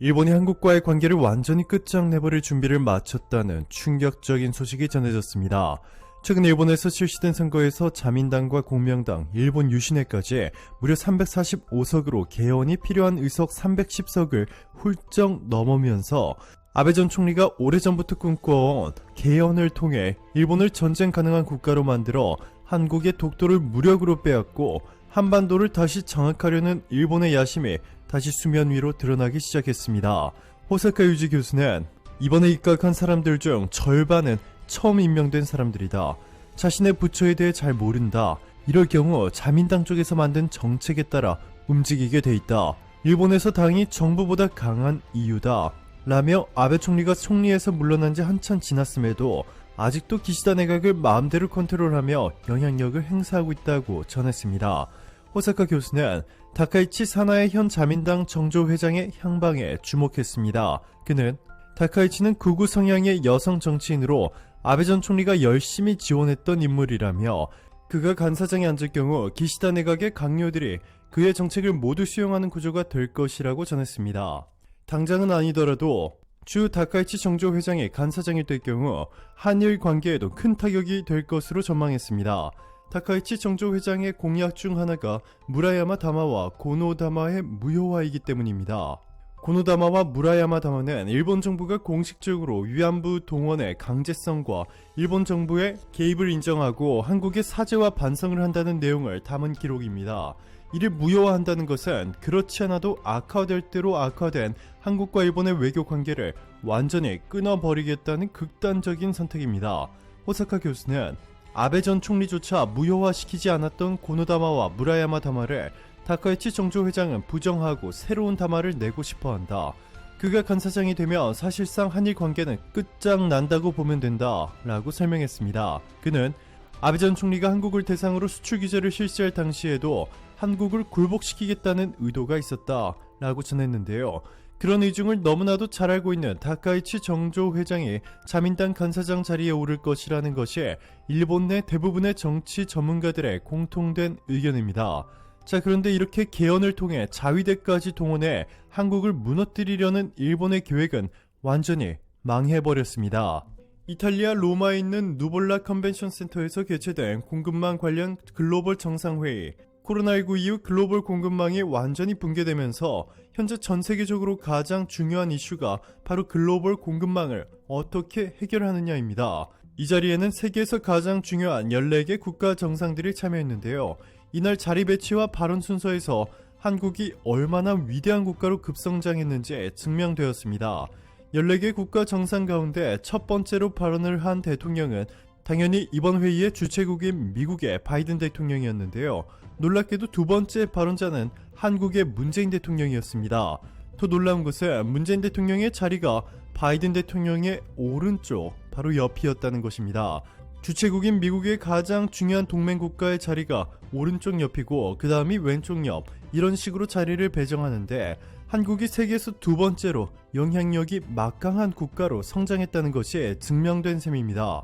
일본이 한국과의 관계를 완전히 끝장내버릴 준비를 마쳤다는 충격적인 소식이 전해졌습니다. 최근 일본에서 실시된 선거에서 자민당과 공명당, 일본 유신회까지 무려 345석으로 개헌이 필요한 의석 310석을 훌쩍 넘으면서 아베 전 총리가 오래전부터 꿈꿔온 개헌을 통해 일본을 전쟁 가능한 국가로 만들어 한국의 독도를 무력으로 빼앗고 한반도를 다시 장악하려는 일본의 야심이 다시 수면 위로 드러나기 시작했습니다. 호사카 유지 교수는 이번에 입각한 사람들 중 절반은 처음 임명된 사람들이다. 자신의 부처에 대해 잘 모른다. 이럴 경우 자민당 쪽에서 만든 정책에 따라 움직이게 돼 있다. 일본에서 당이 정부보다 강한 이유다. 라며 아베 총리가 총리에서 물러난 지 한참 지났음에도 아직도 기시다 내각을 마음대로 컨트롤하며 영향력을 행사하고 있다고 전했습니다. 호사카 교수는 다카이치 사나의 현 자민당 정조 회장의 향방에 주목했습니다. 그는 다카이치는 극우 성향의 여성 정치인으로 아베 전 총리가 열심히 지원했던 인물이라며 그가 간사장에 앉을 경우 기시다 내각의 강요들이 그의 정책을 모두 수용하는 구조가 될 것이라고 전했습니다. 당장은 아니더라도 주 다카이치 정조 회장이 간사장이 될 경우 한일 관계에도 큰 타격이 될 것으로 전망했습니다. 다카이치 정조 회장의 공약 중 하나가 무라야마 다마와 고노다마의 무효화이기 때문입니다. 고노다마와 무라야마 다마는 일본 정부가 공식적으로 위안부 동원의 강제성과 일본 정부의 개입을 인정하고 한국의 사죄와 반성을 한다는 내용을 담은 기록입니다. 이를 무효화한다는 것은 그렇지 않아도 악화될 대로 악화된 한국과 일본의 외교 관계를 완전히 끊어버리겠다는 극단적인 선택입니다. 호사카 교수는 아베 전 총리조차 무효화시키지 않았던 고노다마와 무라야마 다마를 다카이치 정조 회장은 부정하고 새로운 다마를 내고 싶어 한다. 그가 간사장이 되면 사실상 한일 관계는 끝장난다고 보면 된다. 라고 설명했습니다. 그는 아베 전 총리가 한국을 대상으로 수출 규제를 실시할 당시에도 한국을 굴복시키겠다는 의도가 있었다. 라고 전했는데요. 그런 의중을 너무나도 잘 알고 있는 다카이치 정조 회장이 자민당 간사장 자리에 오를 것이라는 것이 일본 내 대부분의 정치 전문가들의 공통된 의견입니다. 자, 그런데 이렇게 개헌을 통해 자위대까지 동원해 한국을 무너뜨리려는 일본의 계획은 완전히 망해버렸습니다. 이탈리아 로마에 있는 누볼라 컨벤션 센터에서 개최된 공급망 관련 글로벌 정상회의 코로나19 이후 글로벌 공급망이 완전히 붕괴되면서 현재 전 세계적으로 가장 중요한 이슈가 바로 글로벌 공급망을 어떻게 해결하느냐입니다. 이 자리에는 세계에서 가장 중요한 14개 국가 정상들이 참여했는데요. 이날 자리 배치와 발언 순서에서 한국이 얼마나 위대한 국가로 급성장했는지 증명되었습니다. 14개 국가 정상 가운데 첫 번째로 발언을 한 대통령은 당연히 이번 회의의 주최국인 미국의 바이든 대통령이었는데요. 놀랍게도 두 번째 발언자는 한국의 문재인 대통령이었습니다. 더 놀라운 것은 문재인 대통령의 자리가 바이든 대통령의 오른쪽, 바로 옆이었다는 것입니다. 주최국인 미국의 가장 중요한 동맹 국가의 자리가 오른쪽 옆이고 그 다음이 왼쪽 옆 이런 식으로 자리를 배정하는데 한국이 세계에서 두 번째로 영향력이 막강한 국가로 성장했다는 것이 증명된 셈입니다.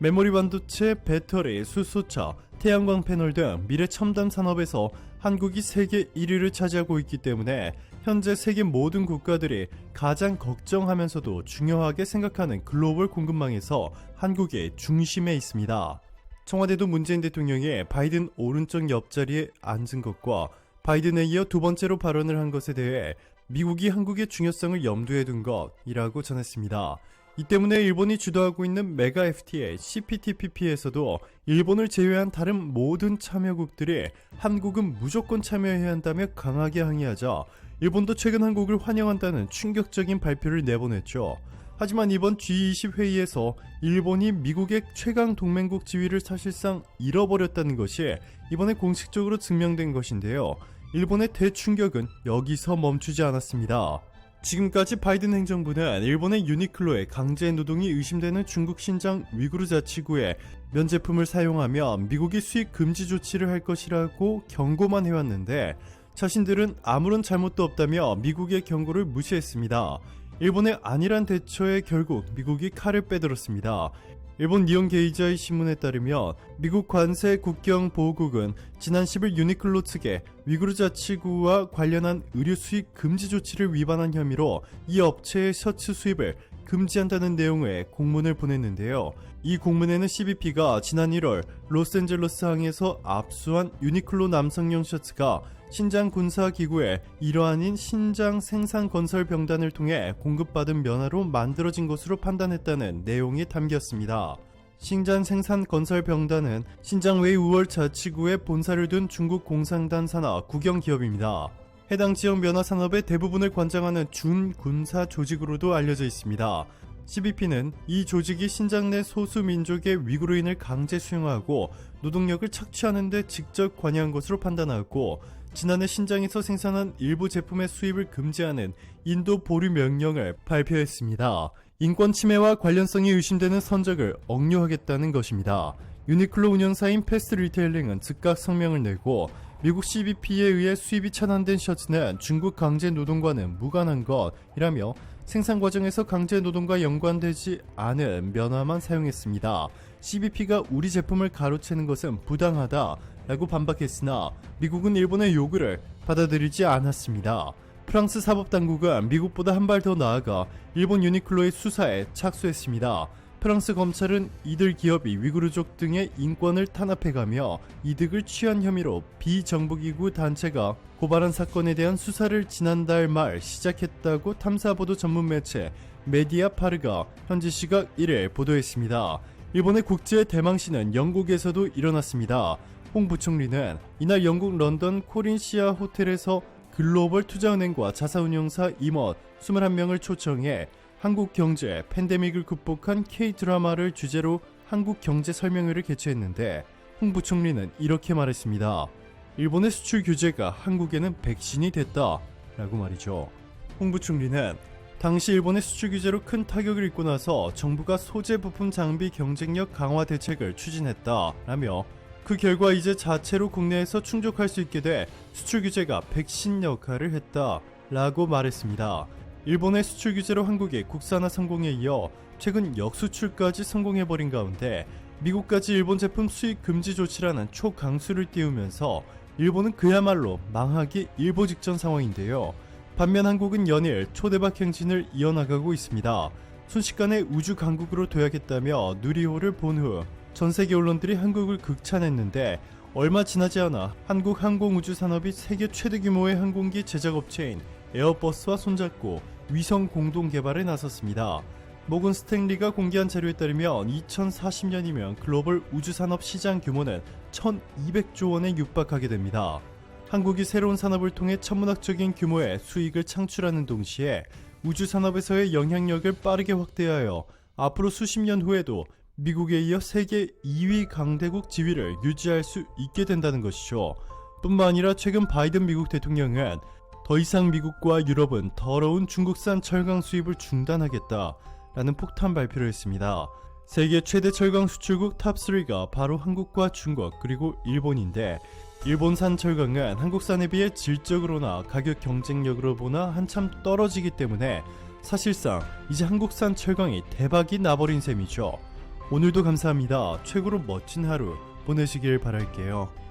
메모리 반도체, 배터리, 수소차, 태양광 패널 등 미래 첨단 산업에서 한국이 세계 1위를 차지하고 있기 때문에 현재 세계 모든 국가들이 가장 걱정하면서도 중요하게 생각하는 글로벌 공급망에서 한국이 중심에 있습니다. 청와대도 문재인 대통령이 바이든 오른쪽 옆자리에 앉은 것과 바이든에 이어 두 번째로 발언을 한 것에 대해 미국이 한국의 중요성을 염두에 둔 것이라고 전했습니다. 이 때문에 일본이 주도하고 있는 메가 FTA CPTPP에서도 일본을 제외한 다른 모든 참여국들이 한국은 무조건 참여해야 한다며 강하게 항의하자 일본도 최근 한국을 환영한다는 충격적인 발표를 내보냈죠. 하지만 이번 G20 회의에서 일본이 미국의 최강 동맹국 지위를 사실상 잃어버렸다는 것이 이번에 공식적으로 증명된 것인데요. 일본의 대충격은 여기서 멈추지 않았습니다. 지금까지 바이든 행정부는 일본의 유니클로의 강제 노동이 의심되는 중국 신장 위구르 자치구에 면제품을 사용하며 미국이 수입 금지 조치를 할 것이라고 경고만 해왔는데 자신들은 아무런 잘못도 없다며 미국의 경고를 무시했습니다. 일본의 안일한 대처에 결국 미국이 칼을 빼들었습니다. 일본 니온 게이자의 신문에 따르면 미국 관세 국경 보호국은 지난 10일 유니클로 측에 위구르 자치구와 관련한 의류 수입 금지 조치를 위반한 혐의로 이 업체의 셔츠 수입을 금지한다는 내용의 공문을 보냈는데요. 이 공문에는 CBP가 지난 1월 로스앤젤레스 항에서 압수한 유니클로 남성용 셔츠가 신장 군사 기구의 일환인 신장 생산 건설 병단을 통해 공급받은 면화로 만들어진 것으로 판단했다는 내용이 담겼습니다. 신장 생산 건설 병단은 신장 외 우월 자치구에 본사를 둔 중국 공산당 산하 국영 기업입니다. 해당 지역 면화 산업의 대부분을 관장하는 준군사 조직으로도 알려져 있습니다. CBP는 이 조직이 신장 내 소수 민족의 위구르인을 강제 수용하고 노동력을 착취하는 데 직접 관여한 것으로 판단하고 지난해 신장에서 생산한 일부 제품의 수입을 금지하는 인도 보류 명령을 발표했습니다. 인권 침해와 관련성이 의심되는 선적을 억류하겠다는 것입니다. 유니클로 운영사인 패스트 리테일링은 즉각 성명을 내고 미국 CBP에 의해 수입이 차단된 셔츠는 중국 강제 노동과는 무관한 것이라며 생산 과정에서 강제 노동과 연관되지 않은 면화만 사용했습니다. CBP가 우리 제품을 가로채는 것은 부당하다 라고 반박했으나 미국은 일본의 요구를 받아들이지 않았습니다. 프랑스 사법당국은 미국보다 한 발 더 나아가 일본 유니클로의 수사에 착수했습니다. 프랑스 검찰은 이들 기업이 위구르족 등의 인권을 탄압해가며 이득을 취한 혐의로 비정부기구 단체가 고발한 사건에 대한 수사를 지난달 말 시작했다고 탐사보도 전문 매체 메디아 파르가 현지 시각 1일 보도했습니다. 일본의 국제 대망신은 영국에서도 일어났습니다. 홍 부총리는 이날 영국 런던 코린시아 호텔에서 글로벌 투자은행과 자사운용사 임원 21명을 초청해 한국 경제 팬데믹을 극복한 K-드라마를 주제로 한국 경제 설명회를 개최했는데 홍 부총리는 이렇게 말했습니다. 일본의 수출 규제가 한국에는 백신이 됐다. 라고 말이죠. 홍 부총리는 당시 일본의 수출 규제로 큰 타격을 입고 나서 정부가 소재 부품 장비 경쟁력 강화 대책을 추진했다. 라며 그 결과 이제 자체로 국내에서 충족할 수 있게 돼 수출 규제가 백신 역할을 했다. 라고 말했습니다. 일본의 수출 규제로 한국이 국산화 성공에 이어 최근 역수출까지 성공해버린 가운데 미국까지 일본 제품 수입 금지 조치라는 초강수를 띄우면서 일본은 그야말로 망하기 일보 직전 상황인데요. 반면 한국은 연일 초대박 행진을 이어나가고 있습니다. 순식간에 우주 강국으로 돼야겠다며 누리호를 본 후 전 세계 언론들이 한국을 극찬했는데 얼마 지나지 않아 한국 항공우주 산업이 세계 최대 규모의 항공기 제작업체인 에어버스와 손잡고 위성 공동 개발에 나섰습니다. 모건 스탠리가 공개한 자료에 따르면 2040년이면 글로벌 우주산업 시장 규모는 1200조 원에 육박하게 됩니다. 한국이 새로운 산업을 통해 천문학적인 규모의 수익을 창출하는 동시에 우주산업에서의 영향력을 빠르게 확대하여 앞으로 수십 년 후에도 미국에 이어 세계 2위 강대국 지위를 유지할 수 있게 된다는 것이죠. 뿐만 아니라 최근 바이든 미국 대통령은 더 이상 미국과 유럽은 더러운 중국산 철강 수입을 중단하겠다라는 폭탄 발표를 했습니다. 세계 최대 철강 수출국 탑3가 바로 한국과 중국 그리고 일본인데 일본산 철강은 한국산에 비해 질적으로나 가격 경쟁력으로 보나 한참 떨어지기 때문에 사실상 이제 한국산 철강이 대박이 나버린 셈이죠. 오늘도 감사합니다. 최고로 멋진 하루 보내시길 바랄게요.